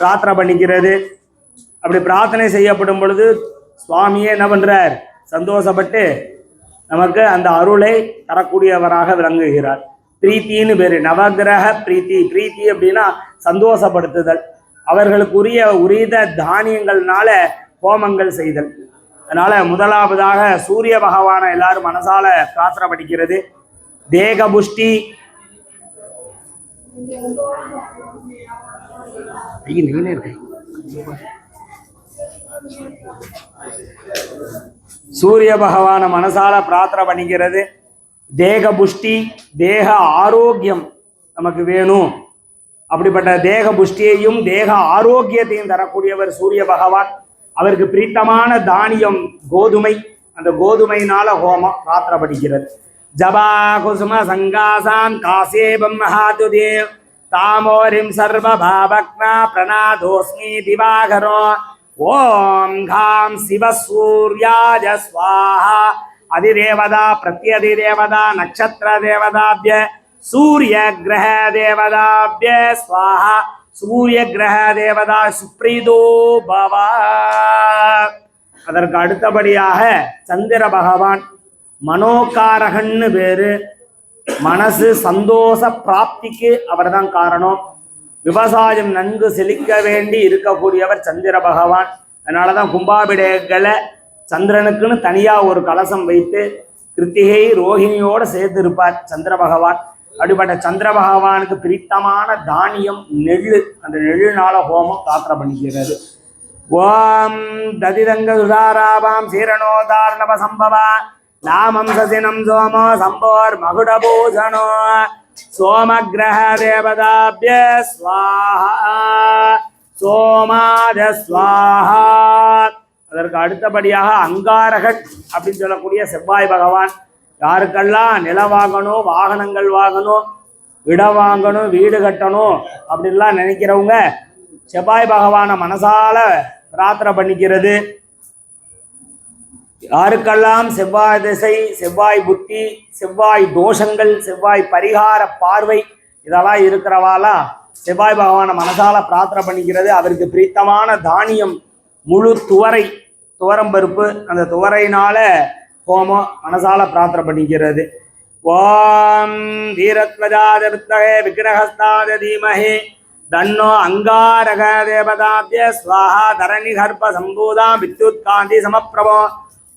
பிரார்த்தனை பண்ணிக்கிறது. அப்படி பிரார்த்தனை செய்யப்படும் பொழுது சுவாமியே என்ன பண்ணுறார் சந்தோஷப்பட்டு நமக்கு அந்த அருளை தரக்கூடியவராக விளங்குகிறார். பிரீத்தின்னு பேர். நவகிரக பிரீத்தி. பிரீத்தி அப்படின்னா சந்தோஷப்படுத்துதல். அவர்களுக்குரிய உரித தானியங்கள்னால ஹோமங்கள் செய்தல். அதனால முதலாவதாக சூரிய பகவானை எல்லாரும் மனசால பிரார்த்தனை படிக்கிறது. தேக புஷ்டி ஐய, நீனே இருக்கு. சூரிய பகவான மனசால பிரார்த்தனை பண்ணிக்கிறது. தேக புஷ்டி தேக ஆரோக்கியம் நமக்கு வேணும். அப்படிப்பட்ட தேக புஷ்டியையும் தேக ஆரோக்கியத்தையும் தரக்கூடியவர் சூரிய பகவான். அவருக்கு பிரீத்தமான தானியம் கோதுமை. அந்த கோதுமையினால ஹோமம் பிரார்த்தனை படிக்கிறது ஜபா குசும சங்காசான் காசேபம் மகாதுதேவ் தாமோரிம் சர்வ பாவக்னா பிரணாதோஸ்மி திவாகரோ ஓம் காம் சிவ சூர்யாஜ ஸ்வாஹா அதிதேவதா பிரத்யதிதேவதா நட்சத்திர தேவதாபிய சூரிய கிரக தேவதாபிய ஸ்வாஹா சூரிய கிரக தேவதா சுப்ரீதோ பவா அதற்கு அடுத்தபடியாக சந்திர பகவான் மனோகாரகன்னு பேரு. மனசு சந்தோஷ பிராப்திக்கு அவர் தான் காரணம். விவசாயம் நன்கு செழிக்க வேண்டி இருக்கக்கூடியவர் சந்திர பகவான். அதனாலதான் கும்பாபிடேகளை சந்திரனுக்குன்னு தனியா ஒரு கலசம் வைத்து கிருத்திகை ரோஹிணியோட சேர்த்து இருப்பார் சந்திர பகவான். அப்படிப்பட்ட சந்திர பகவானுக்கு பிரித்தமான தானியம் நெல் அந்த நெல்லுனால ஹோமம் தாத்திர பண்ணிக்கிறது. ஓம் ததிதங்க சுதாராபாம் சீரணோதாரணப சம்பவா. நாமம் சசினம் சோமோ சம்போர் சோம கிரக தேவதாபிய ஸ்வாஹா சோமாத சுவாஹா அதற்கு அடுத்தபடியாக அங்காரகன் அப்படின்னு சொல்லக்கூடிய செவ்வாய் பகவான். யாருக்கெல்லாம் நில வாங்கணும் வாகனங்கள் வாங்கணும் இடம் வாங்கணும் வீடு கட்டணும் அப்படின்லாம் நினைக்கிறவங்க செவ்வாய் பகவானை மனசால பிரார்த்தனை பண்ணிக்கிறது. யாருக்கெல்லாம் செவ்வாய் திசை செவ்வாய் புத்தி செவ்வாய் தோஷங்கள் செவ்வாய் பரிகார பார்வை இதெல்லாம் இருக்கிறவாளா? செவ்வாய் பகவானை மனசால பிரார்த்தனை பண்ணிக்கிறது. அவருக்கு பிரீத்தமான தானியம் முழு துவரை துவரம் பருப்பு அந்த துவரையினால ஹோமம் மனசால பிரார்த்தனை பண்ணிக்கிறது. ஓம் வீரத்வஜாத வித்தகே விக்கிரகஸ்தாத தீமஹே தன்னோ அங்காரக தேவதாபிய ஸ்வாஹா தரணி கர்ப்ப சம்பூதாம் வித்யுத் காந்தி சமப்பிரபோ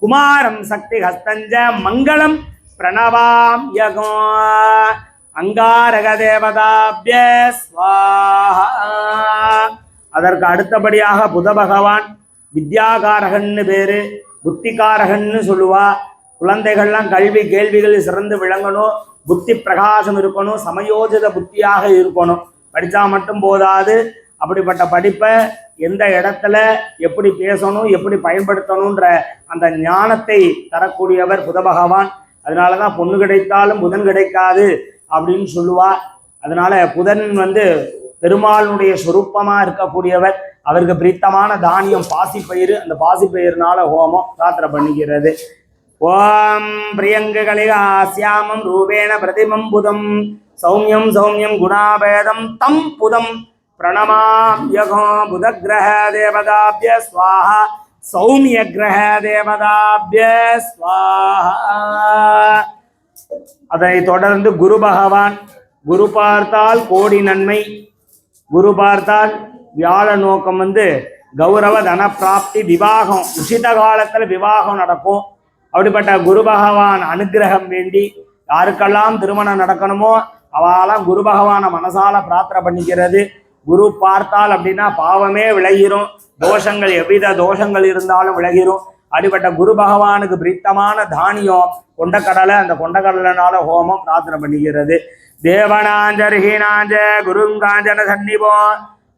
குமாரம் சக்தி ஹஸ்தஞ்ச மங்களம் பிரணவாம் யகோ. அங்காரக தேவதாபிய அதற்கு அடுத்தபடியாக புத பகவான் வித்யாகாரகன்னு பேரு புத்திகாரகன்னு சொல்லுவா. குழந்தைகள்லாம் கல்வி கேள்விகள் சிறந்து விளங்கணும். புத்தி பிரகாசம் இருக்கணும். சமயோஜித புத்தியாக இருக்கணும். படித்தா மட்டும் போதாது. அப்படிப்பட்ட படிப்பை எந்த இடத்துல எப்படி பேசணும் எப்படி பயன்படுத்தணுன்ற அந்த ஞானத்தை தரக்கூடியவர் புத பகவான். அதனால தான் பொண்ணு கிடைத்தாலும் புதன் கிடைக்காது அப்படின்னு சொல்லுவா. அதனால புதன் வந்து பெருமாளுடைய சுரூப்பமாக இருக்கக்கூடியவர். அவருக்கு பிரித்தமான தானியம் பாசிப்பயிறு. அந்த பாசிப்பயிறுனால ஹோமம் பிரார்த்தனை பண்ணிக்கிறது. ஓம் பிரியங்ககளிகாசியாமம் ரூபேண பிரதிமம் புதம். சௌமியம் சௌமியம் குணாபேதம் தம் புதம். பிரணமாம் யகோ புதகிரக தேவதாபிய ஸ்வாஹா சௌமிய கிரக தேவதாபிய ஸ்வாஹா அதனை தொடர்ந்து குரு பகவான் குரு பார்த்தால் கோடி நன்மை. குரு பார்த்தால் வியாழ நோக்கம் வந்து கௌரவ தன பிராப்தி விவாகம் உசித காலத்தில் விவாகம் நடக்கும். அப்படிப்பட்ட குரு பகவான் அனுக்கிரகம் வேண்டி யாருக்கெல்லாம் திருமணம் நடக்கணுமோ அவெல்லாம் குரு பகவானை மனசால பிரார்த்தனை பண்ணிக்கிறது. குரு பார்த்தால் அப்படின்னா பாவமே விலகிரும். தோஷங்கள் எவ்வித தோஷங்கள் இருந்தாலும் விலகிரும். அப்படிப்பட்ட குரு பகவானுக்கு பிரித்தமான தானியம் கொண்டக்கடலை. அந்த கொண்டக்கடலைனால ஹோமம் பிரார்த்தனை பண்ணிக்கிறது. தேவனாஞ்சர்ஹீனாஞ்ச குருங்காஞ்சன சன்னிபோ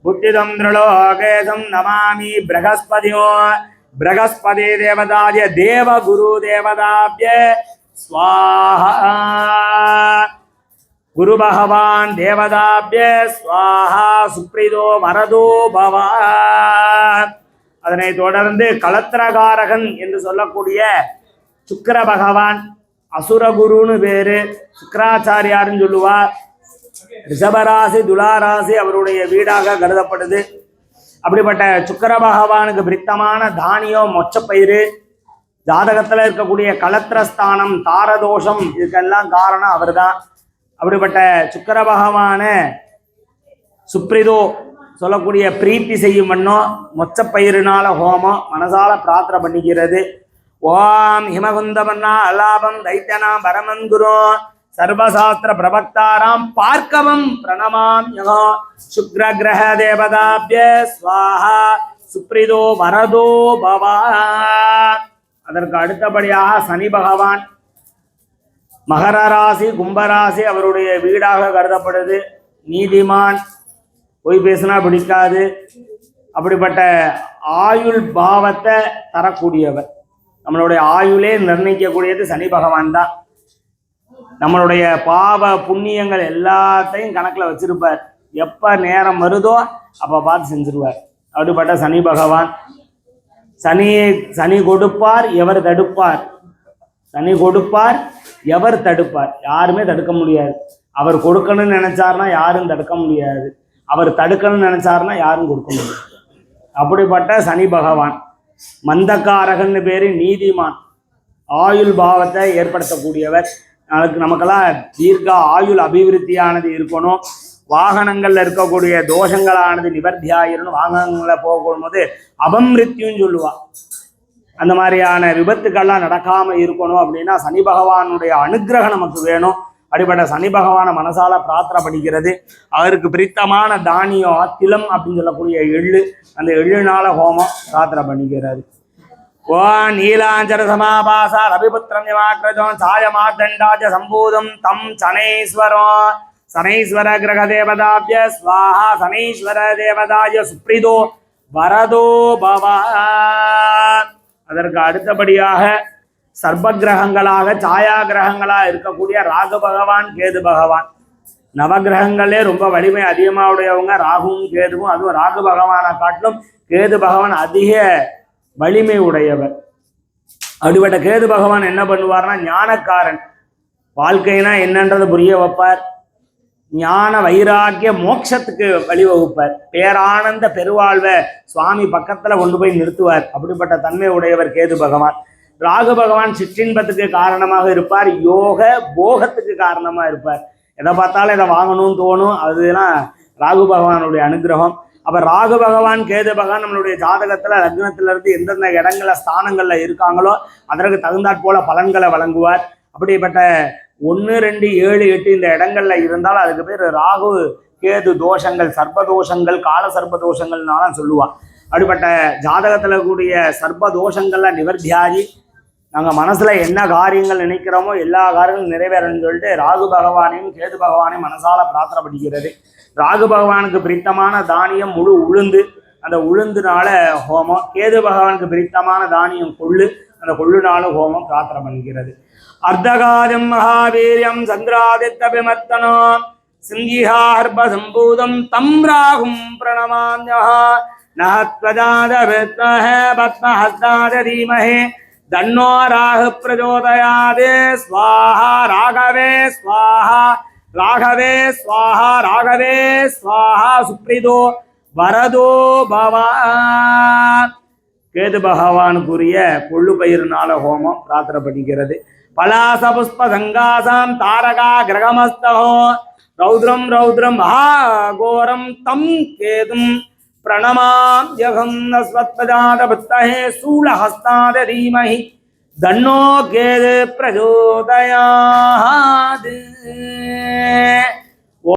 புத்திதம் திருலோகேசம் நமாமி பிரகஸ்பதியோ. பிரகஸ்பதி தேவதாய தேவ குரு தேவதாபிய. ஸ்வாஹா. குரு பகவான் தேவதாபிய சுவாஹா சுப்ரீதோ வரதோ பவா அதனை தொடர்ந்து களத்திரகாரகன் என்று சொல்லக்கூடிய சுக்கர பகவான் அசுரகுருன்னு பேரு சுக்கராச்சாரியார்னு சொல்லுவார். ரிஷபராசி துளாராசி அவருடைய வீடாக கருதப்படுது. அப்படிப்பட்ட சுக்கர பகவானுக்கு பிரித்தமான தானியம் மொச்சப்பயிறு ஜாதகத்தில் இருக்கக்கூடிய கலத்திரஸ்தானம் தாரதோஷம் இதுக்கெல்லாம் காரணம் அவர்தான். அப்படிப்பட்ட சுக்கர பகவான சுப்ரிதோ சொல்லக்கூடிய பிரீத்தி செய்யும் வண்ணம் மொச்சப்பயிரினால ஹோமம் மனசால பிரார்த்தனை பண்ணிக்கிறது. ஓம் ஹிமகுந்தமன்னா அலாபம் தைத்தனாம் பரமன் சர்வசாஸ்திர பிரபக்தாராம் பார்க்கவம் பிரணமாம் யகோ சுக்ர கிரக தேவதாபிய ஸ்வாஹா. சுப்ரிதோ வரதோ பவா. அதற்கு அடுத்தபடியாக சனி பகவான். மகர ராசி கும்பராசி அவருடைய வீடாக கருதப்படுது. நீதிமான் பொய் பேசினா பிடிக்காது. அப்படிப்பட்ட ஆயுள் பாவத்தை தரக்கூடியவர். நம்மளுடைய ஆயுளே நிர்ணயிக்கக்கூடியது சனி பகவான் தான். நம்மளுடைய பாவ புண்ணியங்கள் எல்லாத்தையும் கணக்கில் வச்சிருப்பார். எப்போ நேரம் வருதோ அப்போ பார்த்து செஞ்சிருவார். அப்படிப்பட்ட சனி பகவான். சனி சனி கொடுப்பார் எவர் தடுப்பார்? சனி கொடுப்பார் எவர் தடுப்பார்? யாருமே தடுக்க முடியாது. அவர் கொடுக்கணும்னு நினைச்சாருன்னா யாரும் தடுக்க முடியாது. அவர் தடுக்கணும்னு நினைச்சாருன்னா யாரும் கொடுக்க முடியாது. அப்படிப்பட்ட சனி பகவான் மந்தக்காரகன்னு பேரு நீதிமான் ஆயுள் பாவத்தை ஏற்படுத்தக்கூடியவர். அதுக்கு நமக்கெல்லாம் தீர்க்க ஆயுள் அபிவிருத்தியானது இருக்கணும். வாகனங்கள்ல இருக்கக்கூடிய தோஷங்களானது நிவர்த்தி ஆயிரணும் வாகனங்களில் போகும்போது அபமிருத்தியும் சொல்லுவா. அந்த மாதிரியான விபத்துக்கள்லாம் நடக்காமல் இருக்கணும் அப்படின்னா சனி பகவானுடைய அனுகிரகம் நமக்கு வேணும். அப்படிப்பட்ட சனி பகவானை மனசால பிரார்த்தனை பண்ணிக்கிறது. அவருக்கு பிரித்தமான தானியம் ஆத்திலம் அப்படின்னு சொல்லக்கூடிய எள்ளு அந்த எள்ளுனால ஹோமம் பிரார்த்தனை பண்ணிக்கிறாரு. ஓ நீலாஞ்சர சமாபாசா ரவிபுத்திரம் யமாக்கிரஜம் சாயமார்தண்டாஜ சம்பூதம் தம் சனேஸ்வரம் சனேஸ்வர கிரக தேவதாபிய ஸ்வாஹா சனீஸ்வர தேவதாய சுப்ரிதோ. வரதோ பவா. அதற்கு அடுத்தபடியாக சர்ப கிரகங்களாக சாயா கிரகங்களாக இருக்கக்கூடிய ராகு பகவான் கேது பகவான். நவகிரகங்களே ரொம்ப வலிமை அதிகமாக உடையவங்க ராகுவும் கேதுவும். அதுவும் ராகு பகவானை காட்டிலும் கேது பகவான் அதிக வலிமை உடையவர். அப்படிப்பட்ட கேது பகவான் என்ன பண்ணுவார்னா ஞானக்காரன். வாழ்க்கைனா என்னன்றது புரிய வைப்பார். ஞான வைராக்கிய மோட்சத்துக்கு வழிவகுப்பார். பேரானந்த பெருவாழ்வை சுவாமி பக்கத்தில் கொண்டு போய் நிறுத்துவார். அப்படிப்பட்ட தன்மை உடையவர் கேது பகவான். ராகு பகவான் சிற்றின்பத்துக்கு காரணமாக இருப்பார். யோக போகத்துக்கு காரணமாக இருப்பார். எதை பார்த்தாலும் இதை வாங்கணும்னு தோணும் அதுதான் ராகு பகவானுடைய அனுகிரகம். அப்போ ராகு பகவான் கேது பகவான் நம்மளுடைய ஜாதகத்தில் லக்னத்திலிருந்து எந்தெந்த இடங்களில் ஸ்தானங்களில் இருக்காங்களோ அதற்கு தகுந்தாற் போல பலன்களை வழங்குவார். அப்படிப்பட்ட ஒன்று ரெண்டு ஏழு எட்டு இந்த இடங்கள்ல இருந்தால் அதுக்கு பேர் ராகு கேது தோஷங்கள் சர்ப்பதோஷங்கள் கால சர்ப்பதோஷங்கள்னாலாம் சொல்லுவாள் அப்படிப்பட்ட ஜாதகத்தில் கூடிய சர்ப்பதோஷங்களை நிவர்த்தியாகி நாங்கள் மனசில் என்ன காரியங்கள் நினைக்கிறோமோ எல்லா காரியங்களும் நிறைவேறணும்னு சொல்லிட்டு ராகு பகவானையும் கேது பகவானையும் மனசால பிரார்த்தனை படிக்கிறது ராகு பகவானுக்கு பிரித்தமான தானியம் முழு உளுந்து. அந்த உளுந்துனால ஹோமம். கேது பகவானுக்கு பிரித்தமான தானியம் கொள்ளு. அந்த கொள்ளு கொள்ளுனால ஹோமம் பிரார்த்தனை பண்ணுகிறது அர்த்தகாதம் மகாவீரியம் சந்திராதித்த விமர்த்தனோ சிங்கிஹார்பசம்பூதம் தம் ராகும் பிரணமான்யா நஹத்வஜாத வித்மஹ பத்மஹஸ்தாத தீமஹே. தன்னோ ராகு பிரஜோதயாதே. ஸ்வாஹா ராகவே ஸ்வாஹா. ராகவே ஸ்வாஹா ராகவே ஸ்வாஹா. சுப்ரிதோ வரதோ பவா கேது பகவானுக்குரிய கொள்ளு பயிர்னால ஹோமம் பிரார்த்தனை பண்ணிக்கிறது பலாச புஷ்ப சங்காசம் தாரகா கிரகமஸ்தோ ரௌத்ரம் ரௌத்ரம் மகாகோரம் தம் கேதும் பிரணமாம் ஜகம் நஸ்வத்வஜாத புத்தகே சூலஹஸ்தாத தீமஹி. தன்னோ கேது பிரச்சோதயா